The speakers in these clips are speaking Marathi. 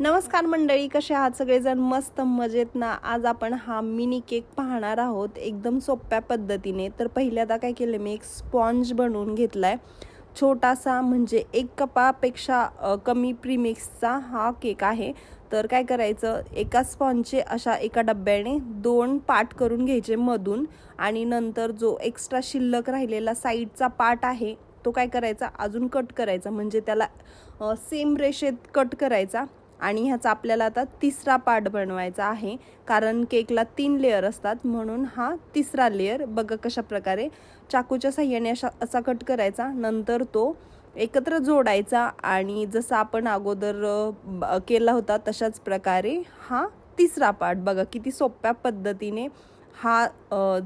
नमस्कार मंडळी कसे आहात? सगळेजण मस्त मजेत ना? आज आपण हा मिनी केक पाहणार आहोत एकदम सोप्या पद्धतीने. तर पहिल्यांदा काय केलं मी एक स्पॉन्ज बनवून घेतला आहे छोटासा म्हणजे एक कपापेक्षा कमी प्रीमिक्सचा हा केक आहे. तर काय करायचं एका स्पॉन्जचे अशा एका डब्याने दोन पार्ट करून घ्यायचे मधून. आणि नंतर जो एक्स्ट्रा शिल्लक राहिलेला साईडचा पार्ट आहे तो काय करायचा अजून कट करायचा. म्हणजे त्याला सेम रेषेत कट करायचा. आणि ह्याचा आपल्याला आता तिसरा पार्ट बनवायचा आहे. कारण केकला तीन लेअर असतात म्हणून हा तिसरा लेअर बघा कशा प्रकारे चाकूच्या साह्याने अशा असा कट करायचा. नंतर तो एकत्र जोडायचा आणि जसा आपण अगोदर ब- केला होता तशाच प्रकारे हा तिसरा पार्ट बघा किती सोप्या पद्धतीने हा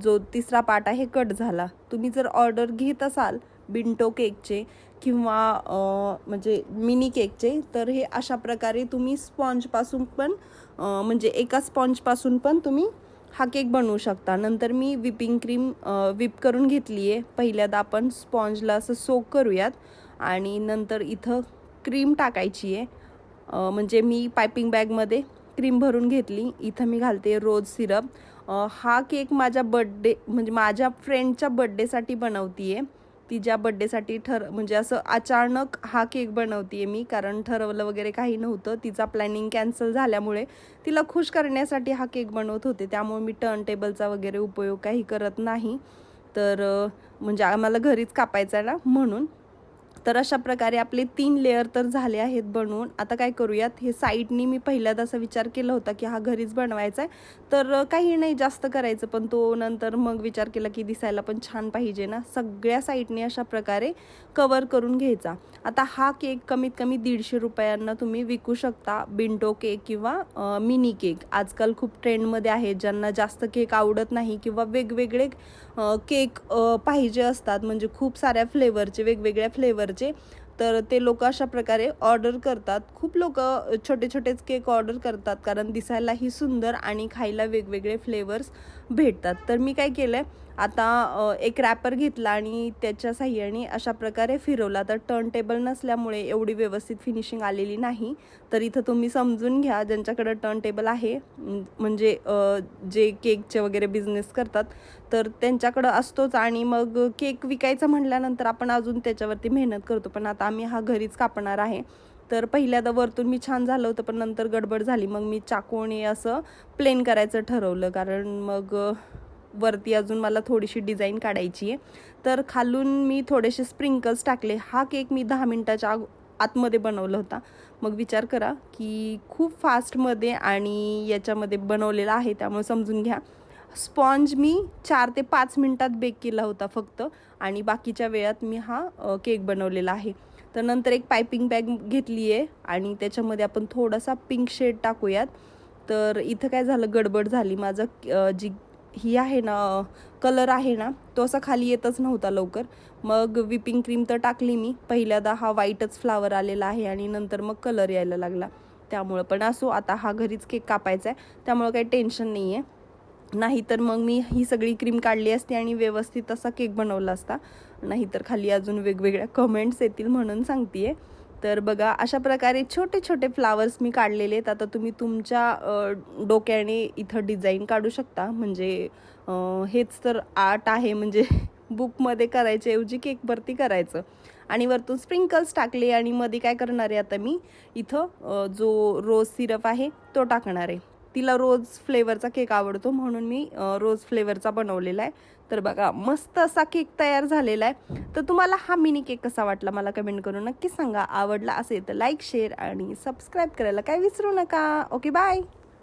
जो तिसरा पार्ट आहे कट झाला. तुम्ही जर ऑर्डर घेत असाल बिंटो केकचे किंवा म्हणजे मिनी केकचे तर हे अशा प्रकारे तुम्ही स्पॉन्जपासून पण म्हणजे एका स्पॉन्जपासून पण तुम्ही हा केक बनवू शकता. नंतर मी विपिंग क्रीम विप करून घेतली आहे पहिल्यांदा आपण स्पॉन्जला असं सोक करूयात आणि नंतर इथं क्रीम टाकायची आहे म्हणजे मी पायपिंग बॅगमध्ये क्रीम भरून घेतली. इथं मी घालते रोज सिरप. हा केक माझ्या बड्डे म्हणजे माझ्या फ्रेंडच्या बड्डेसाठी बनवती आहे तिच्या बड्डेसाठी ठर म्हणजे असं अचानक हा केक बनवते मी कारण ठरवलं वगैरे काही नव्हतं. तिचा प्लॅनिंग कॅन्सल झाल्यामुळे तिला खुश करण्यासाठी हा केक बनवत होते. त्यामुळे मी टर्न टेबलचा वगैरे उपयोग काही करत नाही. तर म्हणजे आम्हाला घरीच कापायचा आहे ना म्हणून तर अशा प्रकारे आपले तीन लेअर तर झाले आहेत बनवून. आता काय करूयात? हे साईडनी मी पहिल्यांदा असा विचार केला होता की हा घरीच बनवायचा आहे. तर काही नाही जास्त करायचं पण तो नंतर मग विचार केला की दिसायला पण छान पाहिजे ना. सगळ्या साईडनी अशा प्रकारे कवर करून घ्यायचा. आता हा केक कमीत कमी दीडशे रुपयांना तुम्ही विकू शकता. बिंटो केक किंवा मिनी केक आजकाल खूप ट्रेंडमध्ये आहे. ज्यांना जास्त केक आवडत नाही किंवा वेगवेगळे केक पाहिजे असतात. म्हणजे खूप साऱ्या फ्लेवरचे वेगवेगळ्या फ्लेवरचे तर ते लोक अशा प्रकारे ऑर्डर करतात. खूप लोक छोटे छोटेच केक ऑर्डर करतात. कारण दिसायलाही सुंदर आणि खायला वेगवेगळे फ्लेवर्स भेटतात. तर मी काय केलं आहे आता एक रॅपर घेतला आणि त्याच्या साह्याने अशा प्रकारे फिरवला. तर टर्न टेबल नसल्यामुळे एवढी व्यवस्थित फिनिशिंग आलेली नाही. तर इथं तुम्ही समजून घ्या ज्यांच्याकडं टर्न टेबल आहे म्हणजे जे केकचे वगैरे बिझनेस करतात तर त्यांच्याकडं असतोच आणि मग केक विकायचं म्हटल्यानंतर आपण अजून त्याच्यावरती मेहनत करतो. पण आता आम्ही हा घरीच कापणार आहे. तर पहिल्यांदा वरतून मी छान झालं होतं पण नंतर गडबड झाली. मग मी चाकूने असं प्लेन करायचं ठरवलं. कारण मग वरती अजून मला थोडीशी डिझाईन काढायची आहे. तर खालून मी थोडेसे स्प्रिंकल्स टाकले. हा केक मी दहा मिनटाच्या आग आतमध्ये बनवला होता. मग विचार करा की खूप फास्टमध्ये आणि याच्यामध्ये बनवलेला आहे त्यामुळे समजून घ्या. स्पॉन्ज मी चार ते पाच मिनटात बेक केला होता फक्त आणि बाकीच्या वेळात मी हा केक बनवलेला आहे. तर नंतर एक पायपिंग बॅग घेतली आहे आणि त्याच्यामध्ये आपण थोडासा पिंक शेड टाकूयात. तर इथं काय झालं गडबड झाली. माझं जी ही आहे ना कलर आहे ना तो असा खाली येतच नव्हता लवकर. मग विपिंग क्रीम तर टाकली मी. पहिल्यांदा हा व्हाईटच फ्लावर आलेला आहे आणि नंतर मग कलर यायला लागला. त्यामुळं पण असो आता हा घरीच केक कापायचा आहे त्यामुळं काही टेन्शन नाही आहे नाहीतर मग मी ही सगळी क्रीम काढली असती आणि व्यवस्थित असा केक बनवला असता. नाहीतर खाली अजून वेगवेगळ्या कमेंट्स येतील म्हणून सांगते आहे तर बघा अशा प्रकारे छोटे छोटे फ्लावर्स मी काढलेले आहेत. आता तुम्ही तुमच्या डोक्याने इथं डिझाईन काढू शकता. म्हणजे हेच तर आर्ट आहे. म्हणजे बुकमध्ये करायच्या ऐवजी केकवरती करायचं. आणि वरतून स्प्रिंकल्स टाकले आणि मध्ये काय करणार आहे आता मी? इथं जो रोज सिरप आहे तो टाकणार आहे. तिला रोज फ्लेवरचा केक आवडतो म्हणून मी रोज फ्लेवरचा बनवलेला आहे. तर बघा मस्त असा केक तयार झालेला आहे. तर तुम्हाला हा मिनी केक कसा वाटला मला कमेंट करून नक्की सांगा. आवडला असेल तर लाईक शेअर आणि सबस्क्राईब करायला काय विसरू नका. Okay bye